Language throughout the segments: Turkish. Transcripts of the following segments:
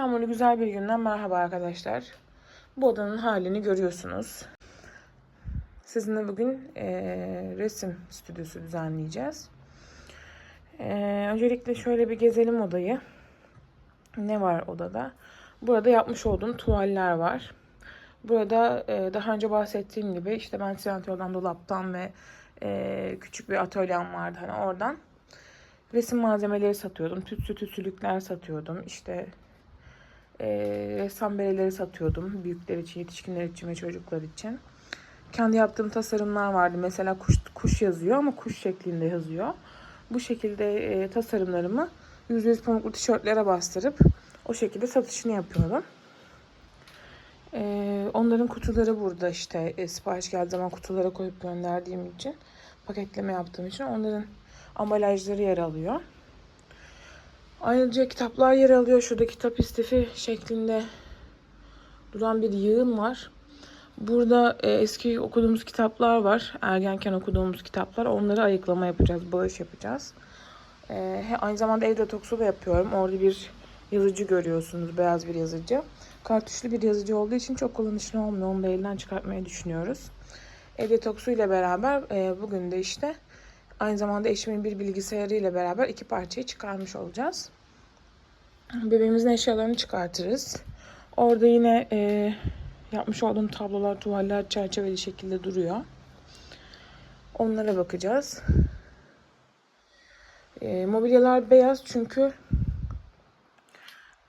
Yağmurlu güzel bir günden merhaba arkadaşlar. Bu odanın halini görüyorsunuz. Sizinle bugün eee, resim stüdyosu düzenleyeceğiz. Eee, öncelikle şöyle bir gezelim odayı. Ne var odada? Burada yapmış olduğum tuvaller var. Burada eee, daha önce bahsettiğim gibi işte ben Trendyol'dan dolaptan ve eee, küçük bir atölyem vardı hani oradan resim malzemeleri satıyordum. Tütsü tütsülükler satıyordum. İşte e, ressam bereleri satıyordum. Büyükler için, yetişkinler için ve çocuklar için. Kendi yaptığım tasarımlar vardı. Mesela kuş, kuş yazıyor ama kuş şeklinde yazıyor. Bu şekilde e, tasarımlarımı %100 pamuklu tişörtlere bastırıp o şekilde satışını yapıyorum. E, onların kutuları burada işte e, sipariş geldiği zaman kutulara koyup gönderdiğim için paketleme yaptığım için onların ambalajları yer alıyor. Ayrıca kitaplar yer alıyor. Şurada kitap istifi şeklinde duran bir yığın var. Burada e, eski okuduğumuz kitaplar var. Ergenken okuduğumuz kitaplar. Onları ayıklama yapacağız, bağış yapacağız. E, aynı zamanda ev detoksu da yapıyorum. Orada bir yazıcı görüyorsunuz, beyaz bir yazıcı. Kartuşlu bir yazıcı olduğu için çok kullanışlı olmuyor. Onu da elden çıkartmayı düşünüyoruz. Ev detoksu ile beraber e, bugün de işte Aynı zamanda eşimin bir bilgisayarı ile beraber iki parçayı çıkarmış olacağız. Bebeğimizin eşyalarını çıkartırız. Orada yine e, yapmış olduğum tablolar, tuvaller çerçeveli şekilde duruyor. Onlara bakacağız. E, mobilyalar beyaz çünkü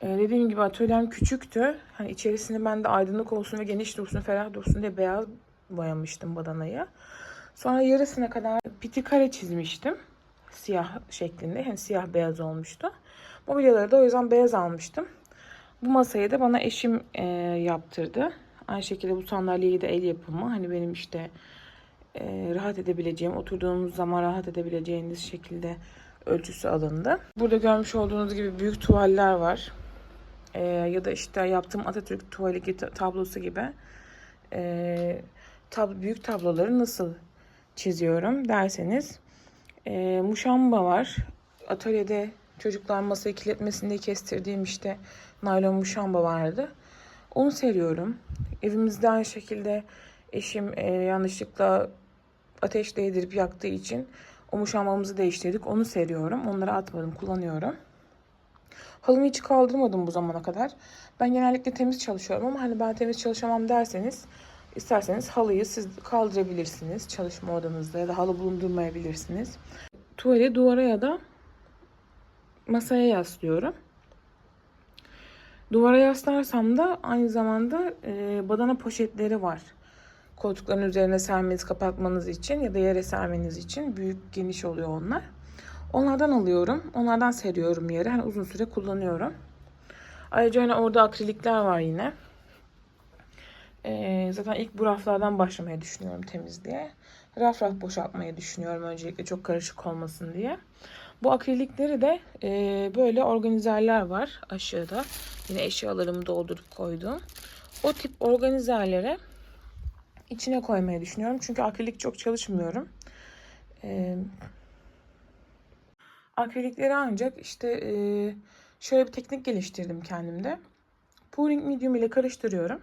e, dediğim gibi atölyem küçüktü. Hani içerisinde ben de aydınlık olsun ve geniş dursun, ferah dursun diye beyaz boyamıştım badanayı. Sonra yarısına kadar piti kare çizmiştim. Siyah şeklinde. Yani siyah beyaz olmuştu. Mobilyaları da o yüzden beyaz almıştım. Bu masayı da bana eşim e, yaptırdı. Aynı şekilde bu sandalyeyi de el yapımı. Hani benim işte e, rahat edebileceğim, oturduğumuz zaman rahat edebileceğiniz şekilde ölçüsü alındı. Burada görmüş olduğunuz gibi büyük tuvaller var. E, ya da işte yaptığım Atatürk tuvali tablosu gibi e, tab büyük tabloları nasıl çiziyorum derseniz e, muşamba var. Atölyede çocuklar masayı kilitlemesin diye kestirdiğim işte naylon muşamba vardı. Onu seriyorum. Evimizde aynı şekilde eşim e, yanlışlıkla ateş değdirip yaktığı için o muşambamızı değiştirdik. Onu seriyorum. Onları atmadım, kullanıyorum. Halımı hiç kaldırmadım bu zamana kadar. Ben genellikle temiz çalışıyorum ama hani ben temiz çalışamam derseniz İsterseniz halıyı siz kaldırabilirsiniz çalışma odanızda ya da halı bulundurmayabilirsiniz. Tuvali duvara ya da masaya yaslıyorum. Duvara yaslarsam da aynı zamanda e, badana poşetleri var. Koltukların üzerine sermeniz, kapatmanız için ya da yere sermeniz için büyük, geniş oluyor onlar. Onlardan alıyorum. Onlardan seriyorum yere. Hani uzun süre kullanıyorum. Ayrıca hani orada akrilikler var yine. Ee, zaten ilk bu raflardan başlamaya düşünüyorum temizliğe. Raf raf boşaltmayı düşünüyorum öncelikle çok karışık olmasın diye. Bu akrilikleri de e, böyle organizerler var aşağıda. Yine eşyalarımı doldurup koydum. O tip organizerlere içine koymayı düşünüyorum. Çünkü akrilik çok çalışmıyorum. Ee, akrilikleri ancak işte e, şöyle bir teknik geliştirdim kendimde. Pouring medium ile karıştırıyorum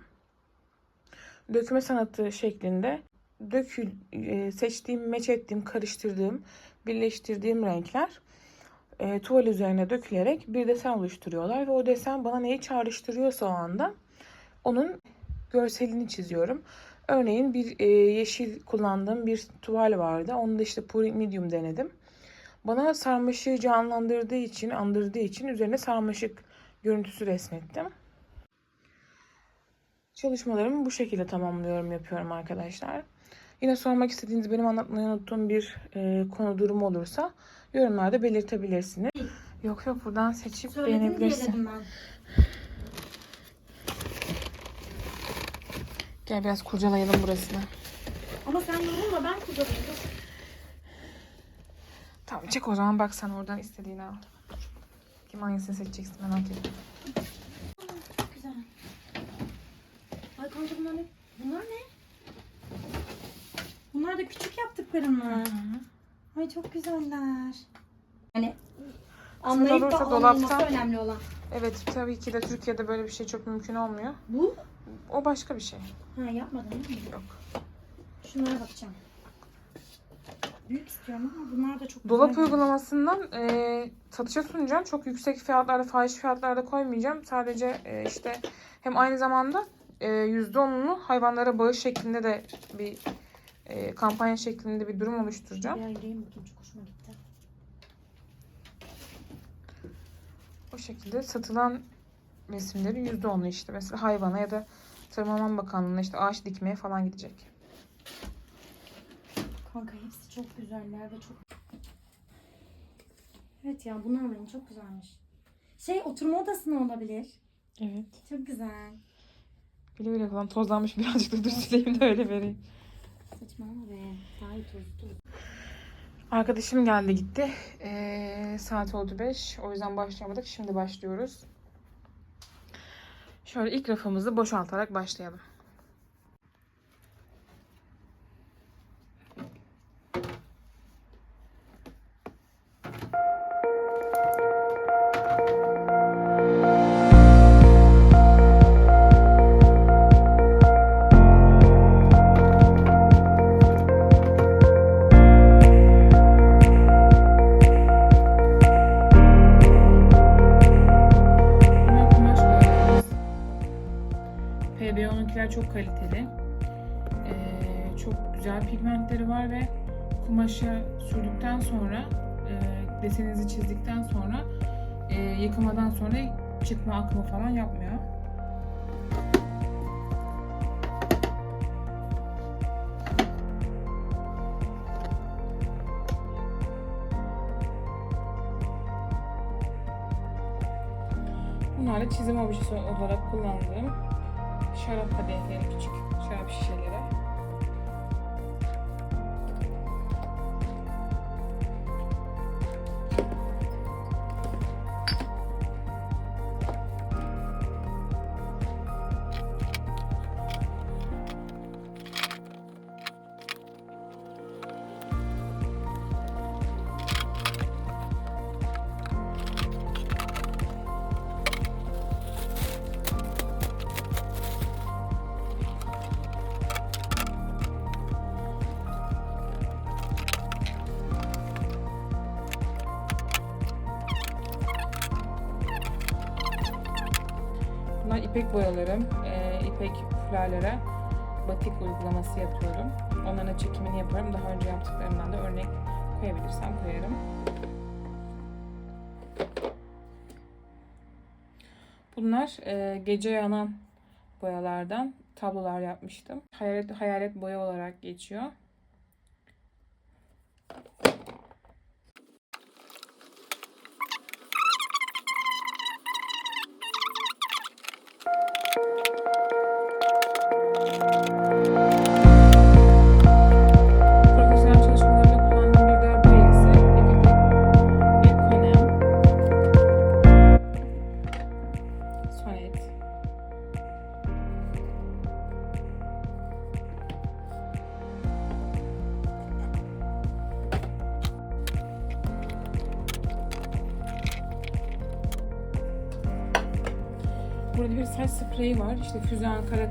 döküme sanatı şeklinde dökül e, seçtiğim, meç ettiğim, karıştırdığım, birleştirdiğim renkler e, tuval üzerine dökülerek bir desen oluşturuyorlar ve o desen bana neyi çağrıştırıyorsa o anda onun görselini çiziyorum. Örneğin bir e, yeşil kullandığım bir tuval vardı. Onu da işte pouring medium denedim. Bana sarmaşığı canlandırdığı için, andırdığı için üzerine sarmaşık görüntüsü resmettim. Çalışmalarımı bu şekilde tamamlıyorum, yapıyorum arkadaşlar. Yine sormak istediğiniz, benim anlatmayı unuttuğum bir e, konu durumu olursa yorumlarda belirtebilirsiniz. Yok yok buradan seçip Söyledin diye beğenebilirsin. Gel biraz kurcalayalım burasını. Ama sen yorulma ben kurcalayayım. Dur. Tamam çek o zaman bak sen oradan istediğini al. Kim hangisini seçeceksin merak ettim. Çok güzel. Ay kanka bunlar ne? Bunlar ne? Bunlar da küçük yaptıklarım mı? Ay çok güzeller. Hani anlayıp da olursa dolaptan- önemli olan. Evet tabii ki de Türkiye'de böyle bir şey çok mümkün olmuyor. Bu? O başka bir şey. Ha yapmadın değil mi? Yok. Şunlara bakacağım. Büyük istiyorum ama bunlar da çok Dolap güzel. uygulamasından e, satışa sunacağım. Çok yüksek fiyatlarda, fahiş fiyatlarda koymayacağım. Sadece e, işte hem aynı zamanda %10'unu hayvanlara bağış şeklinde de bir e, kampanya şeklinde bir durum oluşturacağım. Bir ayırayım bakayım çok hoşuma gitti. O şekilde satılan resimlerin %10'u işte mesela hayvana ya da Tarım Orman Bakanlığı'na işte ağaç dikmeye falan gidecek. Kanka hepsi çok güzeller ve çok... Evet ya bunu alayım çok güzelmiş. Şey oturma odası ne olabilir? Evet. Çok güzel. Güle güle falan tozlanmış birazcık da dur sileyim de öyle vereyim. Saçmalama be. Daha iyi tozlu tozlu. Arkadaşım geldi gitti. Ee, saat oldu 5. O yüzden başlayamadık. Şimdi başlıyoruz. Şöyle ilk rafımızı boşaltarak başlayalım. Yıkamadan sonra çıkma akma falan yapmıyor. Bunlar da çizim objesi olarak kullandığım şarap kadehleri, küçük şarap şişeleri. Fularlara batik uygulaması yapıyorum. Onların çekimini yaparım. Daha önce yaptıklarımdan da örnek koyabilirsem koyarım. Bunlar e, gece yanan boyalardan tablolar yapmıştım. Hayalet, hayalet boya olarak geçiyor.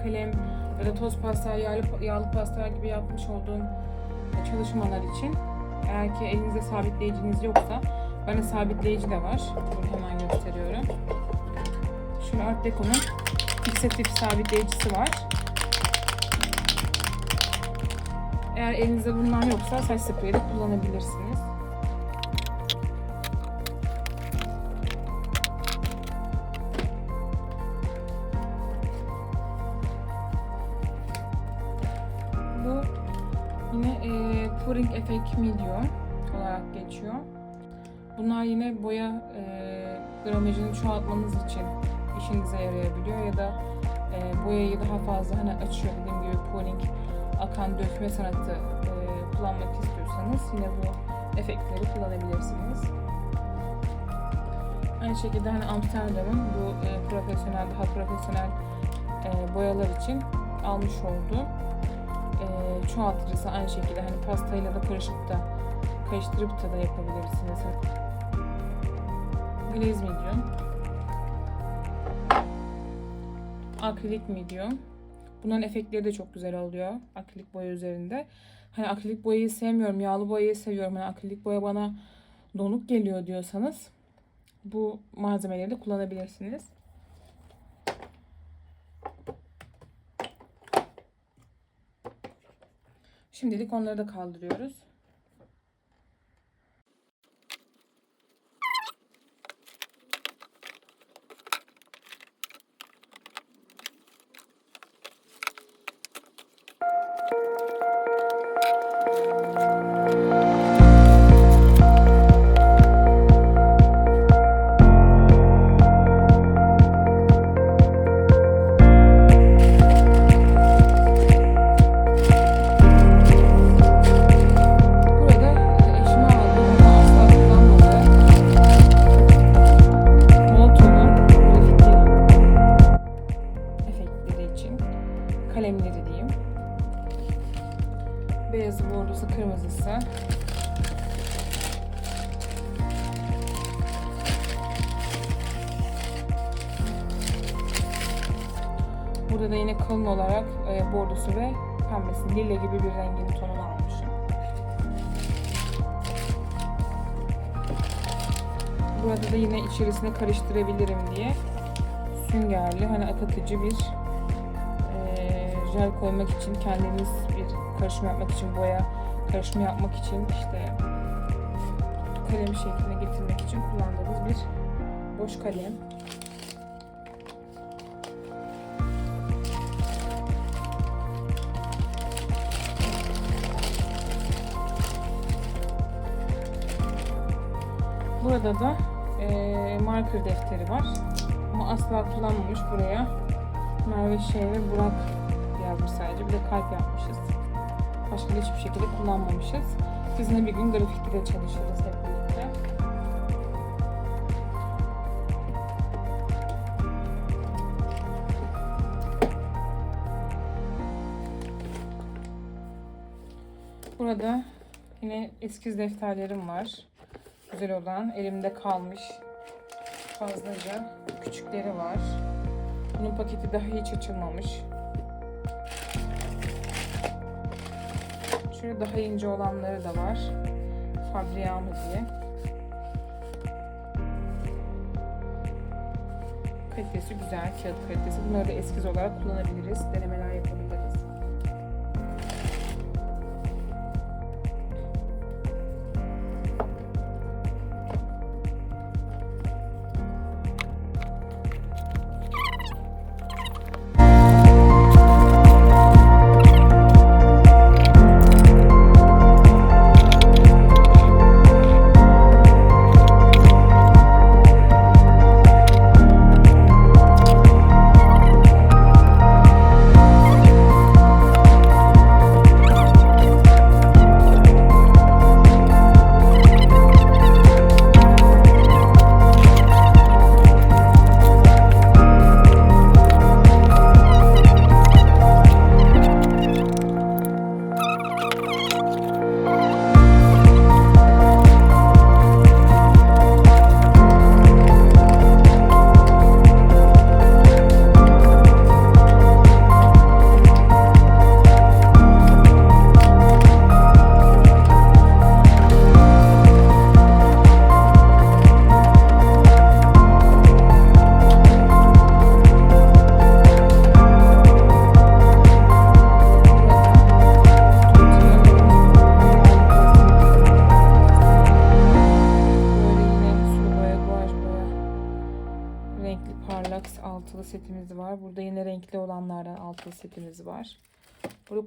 Kalem ya da toz pastel, yağlı, yağlı pastel gibi yapmış olduğum çalışmalar için. Eğer ki elinizde sabitleyiciniz yoksa, bende sabitleyici de var. Bunu hemen gösteriyorum. Şöyle Art Deco'nun fiksatif sabitleyicisi var. Eğer elinizde bundan yoksa saç spreyi de kullanabilirsiniz. Boya e, gramajını çoğaltmanız için işinize yarayabiliyor ya da e, boyayı daha fazla hani açıyor dediğim gibi pouring akan dökme sanatı e, kullanmak istiyorsanız yine bu efektleri kullanabilirsiniz. Aynı şekilde hani Amsterdam'ın bu e, profesyonel daha profesyonel e, boyalar için almış olduğu e, çoğaltıcısı aynı şekilde hani pastayla da karışıp da karıştırıp da da yapabilirsiniz. Glaze medium. akrilik medium. Bunların efektleri de çok güzel oluyor akrilik boya üzerinde. Hani akrilik boyayı sevmiyorum, yağlı boyayı seviyorum. Hani akrilik boya bana donuk geliyor diyorsanız bu malzemeleri de kullanabilirsiniz. Şimdilik onları da kaldırıyoruz. İçerisine karıştırabilirim diye süngerli, hani akıtıcı bir eee, jel koymak için, kendiniz bir karışım yapmak için, boya karışımı yapmak için işte kalem şekline getirmek için kullandığımız bir boş kalem. Burada da marker defteri var. Ama asla kullanmamış buraya. Merve şey ve Burak yazmış sadece. Bir de kalp yapmışız. Başka hiçbir şekilde kullanmamışız. Sizinle bir gün grafikte de çalışırız hep birlikte. Burada yine eskiz defterlerim var güzel olan elimde kalmış fazlaca küçükleri var. Bunun paketi daha hiç açılmamış. Şöyle daha ince olanları da var. Fabriano diye. Kalitesi güzel, kağıt kalitesi. Bunları eskiz olarak kullanabiliriz. Denemeler yapabiliriz.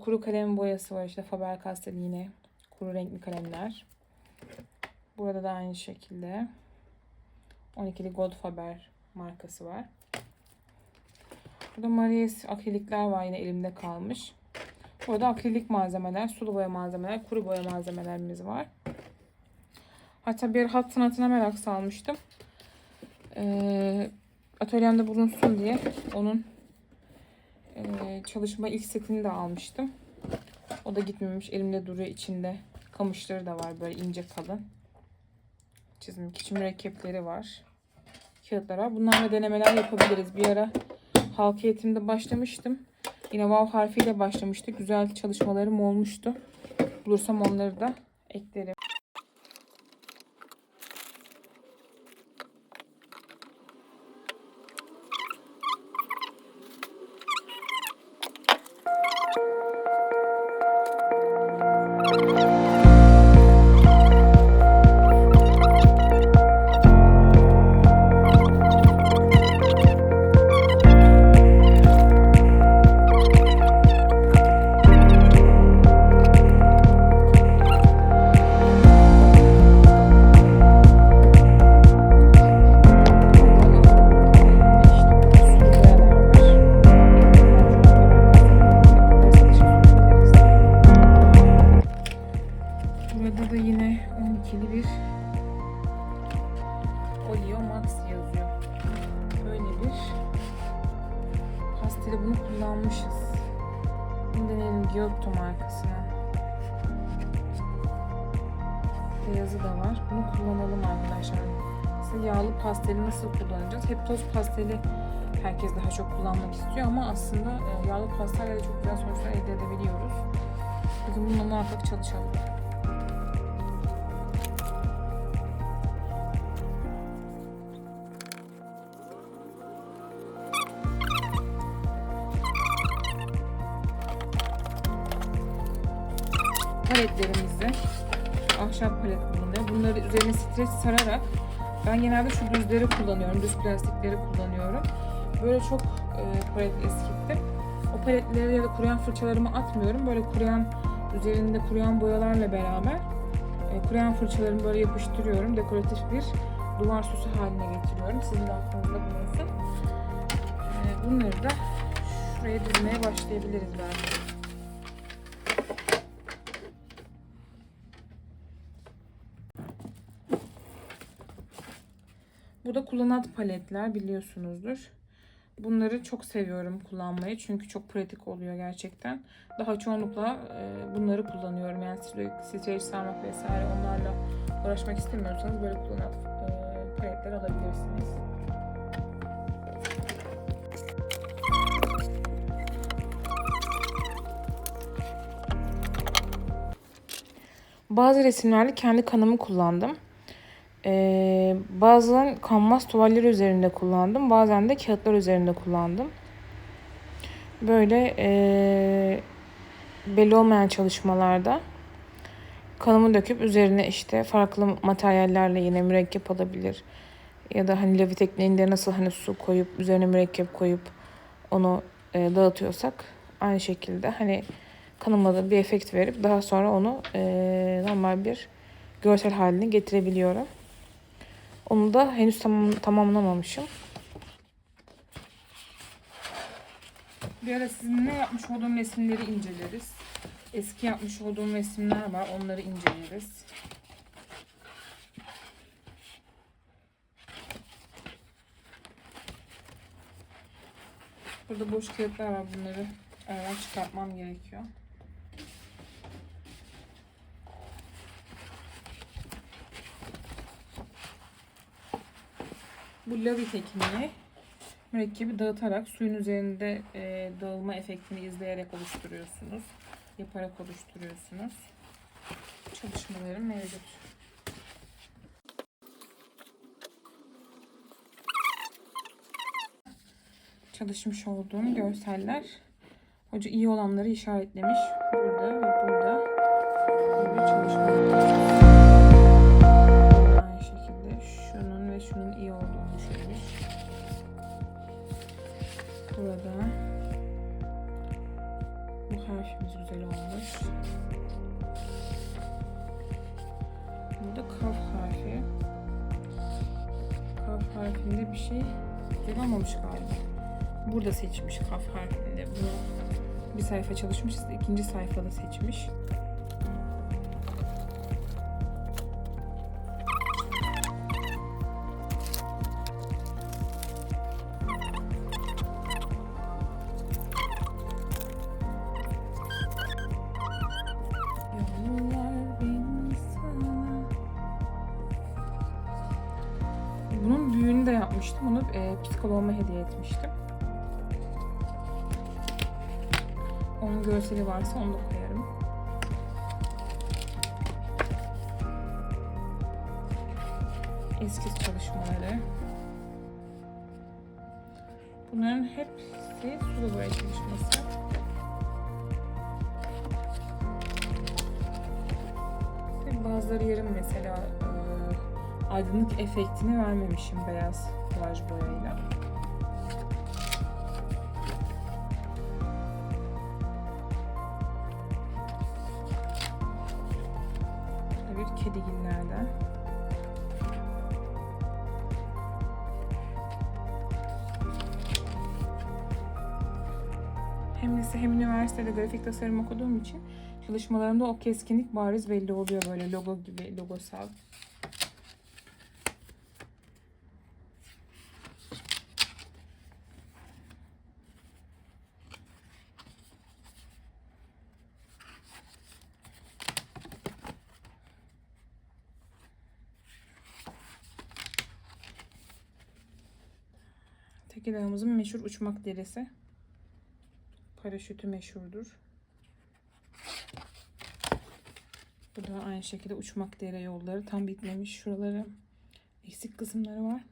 Kuru kalem boyası var. İşte Faber-Castell yine kuru renkli kalemler. Burada da aynı şekilde 12'li Gold Faber markası var. Burada Maries akrilikler var yine elimde kalmış. Burada akrilik malzemeler, sulu boya malzemeler, kuru boya malzemelerimiz var. Hatta bir hat sanatına merak salmıştım. Ee, atölyemde bulunsun diye onun e, çalışma ilk setini de almıştım. O da gitmemiş. Elimde duruyor içinde. Kamışları da var böyle ince kalın. Çizim için mürekkepleri var. Kağıtlar var. Bunlarla denemeler yapabiliriz. Bir ara halk eğitimde başlamıştım. Yine vav harfiyle başlamıştık. Güzel çalışmalarım olmuştu. Bulursam onları da eklerim. nasıl kullanacağız? Hep toz pasteli herkes daha çok kullanmak istiyor ama aslında e, yağlı pastayla da çok güzel sonuçlar elde edebiliyoruz. Bugün bununla muhakkak çalışalım. paletlerimizi ahşap palet bulunuyor. Bunları üzerine streç sararak ben genelde şu düzleri kullanıyorum. Düz plastikleri kullanıyorum. Böyle çok e, palet eskittim. O paletleri ya da kuruyan fırçalarımı atmıyorum. Böyle kuruyan üzerinde kuruyan boyalarla beraber e, kuruyan fırçalarımı böyle yapıştırıyorum. Dekoratif bir duvar süsü haline getiriyorum. Sizin de aklınızda bulunsun. E, bunları da şuraya dizmeye başlayabiliriz belki. Bu da kullanat paletler biliyorsunuzdur. Bunları çok seviyorum kullanmayı çünkü çok pratik oluyor gerçekten. Daha çoğunlukla e, bunları kullanıyorum. Yani streç sarmak vesaire onlarla uğraşmak istemiyorsanız böyle kullanat e, paletler alabilirsiniz. Bazı resimlerde kendi kanımı kullandım. Ee, bazen kanvas tuvaller üzerinde kullandım. Bazen de kağıtlar üzerinde kullandım. Böyle ee, belli olmayan çalışmalarda kanımı döküp üzerine işte farklı materyallerle yine mürekkep alabilir. Ya da hani lavi tekniğinde nasıl hani su koyup üzerine mürekkep koyup onu e, dağıtıyorsak aynı şekilde hani kanıma da bir efekt verip daha sonra onu e, normal bir görsel haline getirebiliyorum. Onu da henüz tamam, tamamlamamışım. Bir ara sizinle yapmış olduğum resimleri inceleriz. Eski yapmış olduğum resimler var. Onları inceleriz. Burada boş kağıtlar var. Bunları aradan çıkartmam gerekiyor. Bu lavi tekniği mürekkebi dağıtarak suyun üzerinde e, dağılma efektini izleyerek oluşturuyorsunuz. Yaparak oluşturuyorsunuz. Çalışmalarım mevcut. Çalışmış olduğum görseller. Hoca iyi olanları işaretlemiş. Burada ve burada böyle çalışmalar. Olmamış galiba. Burada seçmiş kaf harfinde. Bunu bir sayfa çalışmışız. ikinci sayfada seçmiş. Bunun büyüğünü de yapmıştım. Onu e, psikoloğuma hediye etmiştim. Onun görseli varsa onu da koyarım. Eskiz çalışmaları. Bunların hepsi sulu boya çalışması. Bazıları yarım mesela aydınlık efektini vermemişim beyaz guaj boyayla. Bir kedigillerden. Hem lise hem üniversitede grafik tasarım okuduğum için çalışmalarımda o keskinlik bariz belli oluyor böyle logo gibi logosal. Tekirdağ'ımızın meşhur uçmak deresi. Paraşütü meşhurdur. Bu da aynı şekilde uçmak dere yolları. Tam bitmemiş. Şuraları eksik kısımları var.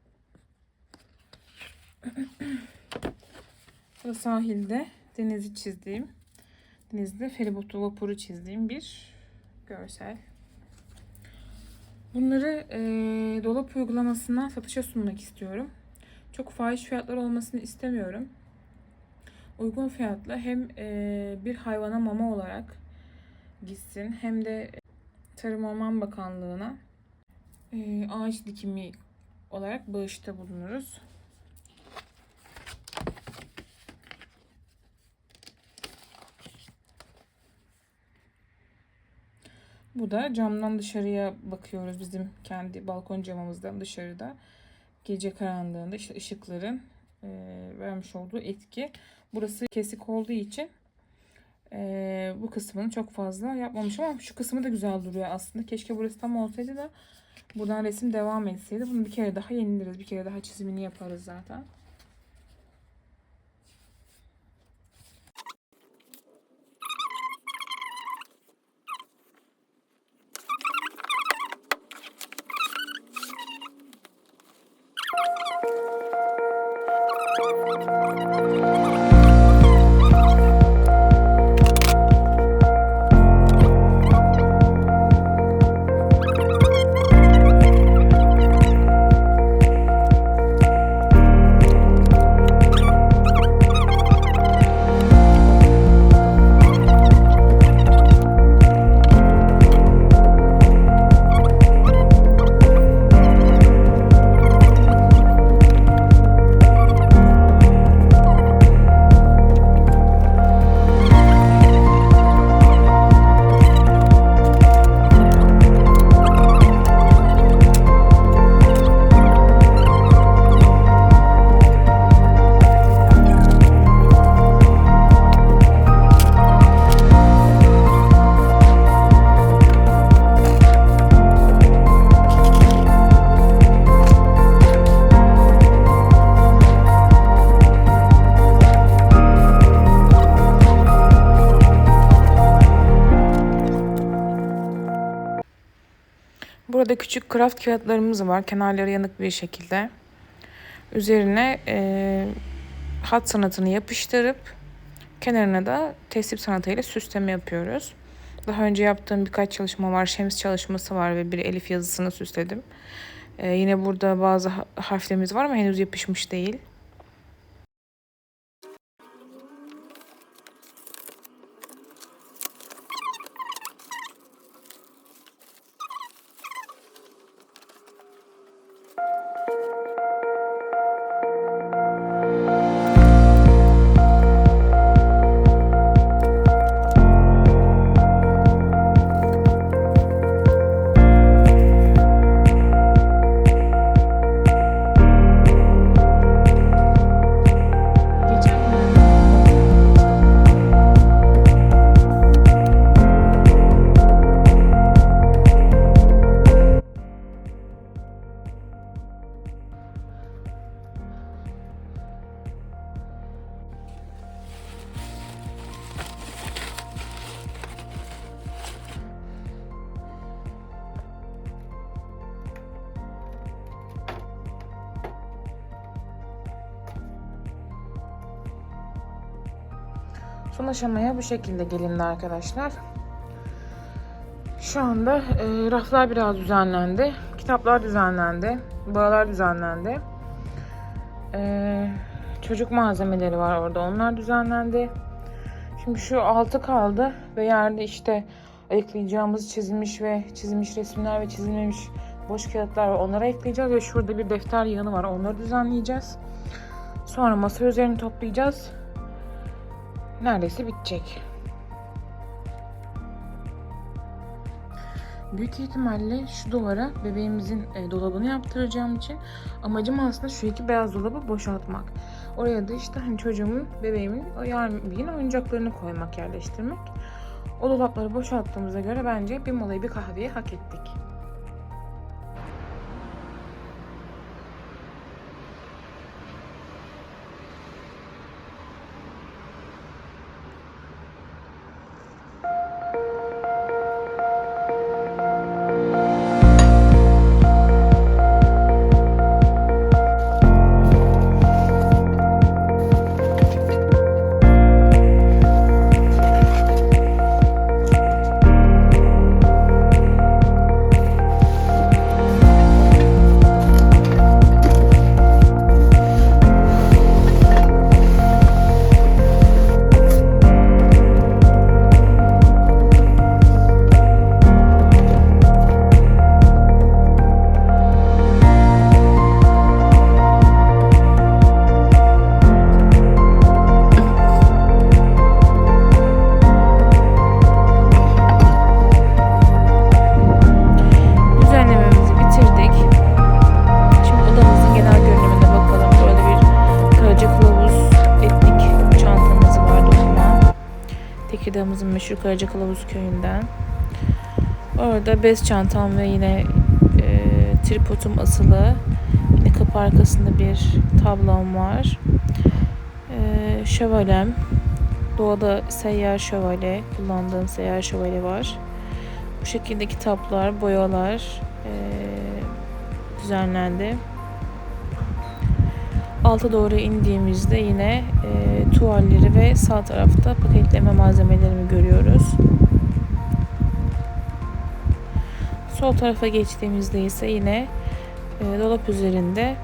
Bu sahilde denizi çizdiğim, denizde feribotu vapuru çizdiğim bir görsel. Bunları eee, dolap uygulamasına satışa sunmak istiyorum. Çok fahiş fiyatlar olmasını istemiyorum. Uygun fiyatla hem eee, bir hayvana mama olarak gitsin hem de Tarım Orman Bakanlığı'na eee, ağaç dikimi olarak bağışta bulunuruz. Bu da camdan dışarıya bakıyoruz bizim kendi balkon camımızdan dışarıda. Gece karanlığında işte ışıkların eee, vermiş olduğu etki. Burası kesik olduğu için eee, bu kısmını çok fazla yapmamışım ama şu kısmı da güzel duruyor aslında. Keşke burası tam olsaydı da buradan resim devam etseydi. Bunu bir kere daha yenileriz. Bir kere daha çizimini yaparız zaten. Burada küçük craft kağıtlarımız var. Kenarları yanık bir şekilde. Üzerine eee, hat sanatını yapıştırıp kenarına da tesip sanatıyla süsleme yapıyoruz. Daha önce yaptığım birkaç çalışma var. Şems çalışması var ve bir elif yazısını süsledim. Eee, yine burada bazı ha- harflerimiz var ama henüz yapışmış değil. Bu şekilde gelindi arkadaşlar. Şu anda e, raflar biraz düzenlendi. Kitaplar düzenlendi. Boyalar düzenlendi. E, çocuk malzemeleri var orada. Onlar düzenlendi. Şimdi şu altı kaldı ve yerde işte ayıklayacağımız çizilmiş ve çizilmiş resimler ve çizilmemiş boş kağıtlar var. Onları ekleyeceğiz ve şurada bir defter yığını var. Onları düzenleyeceğiz. Sonra masa üzerini toplayacağız. Neredeyse bitecek. Büyük ihtimalle şu duvara bebeğimizin e, dolabını yaptıracağım için amacım aslında şu iki beyaz dolabı boşaltmak. Oraya da işte hani çocuğumun, bebeğimin o yarın oyuncaklarını koymak, yerleştirmek. O dolapları boşalttığımıza göre bence bir molayı bir kahveyi hak ettik. Tekirdağ'ımızın meşhur Karaca Kılavuz köyünden. Orada bez çantam ve yine e, tripodum asılı. Yine kapı arkasında bir tablom var. E, şövalem. Doğada seyyar şövalye. Kullandığım seyyar şövalye var. Bu şekilde kitaplar, boyalar eee, düzenlendi. Alta doğru indiğimizde yine eee, tuvalleri ve sağ tarafta paketleme malzemelerimi görüyoruz. Sol tarafa geçtiğimizde ise yine eee, dolap üzerinde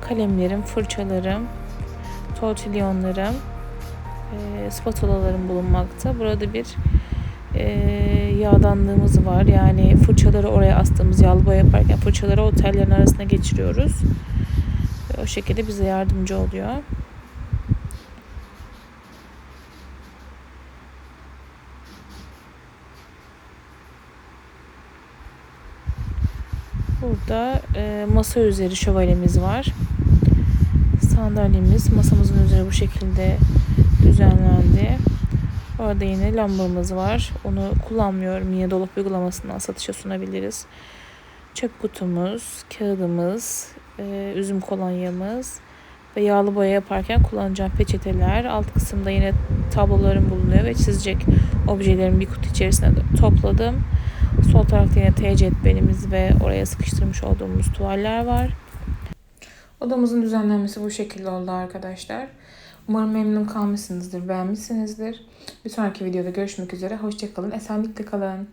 kalemlerim, fırçalarım, tortilyonlarım, eee spatulalarım bulunmakta. Burada bir e, yağdanlığımız var. Yani fırçaları oraya astığımız yağlı boya yaparken fırçaları o tellerin arasına geçiriyoruz. O şekilde bize yardımcı oluyor. Burada e, masa üzeri şövalyemiz var. Sandalyemiz masamızın üzeri bu şekilde düzenlendi. Orada yine lambamız var. Onu kullanmıyorum. Yine dolap uygulamasından satışa sunabiliriz. Çöp kutumuz, kağıdımız, e, üzüm kolonyamız ve yağlı boya yaparken kullanacağım peçeteler. Alt kısımda yine tablolarım bulunuyor ve çizecek objelerimi bir kutu içerisine topladım. Sol tarafta yine T cetvelimiz ve oraya sıkıştırmış olduğumuz tuvaller var. Odamızın düzenlenmesi bu şekilde oldu arkadaşlar. Umarım memnun kalmışsınızdır, beğenmişsinizdir. Bir sonraki videoda görüşmek üzere. Hoşçakalın, esenlikle kalın.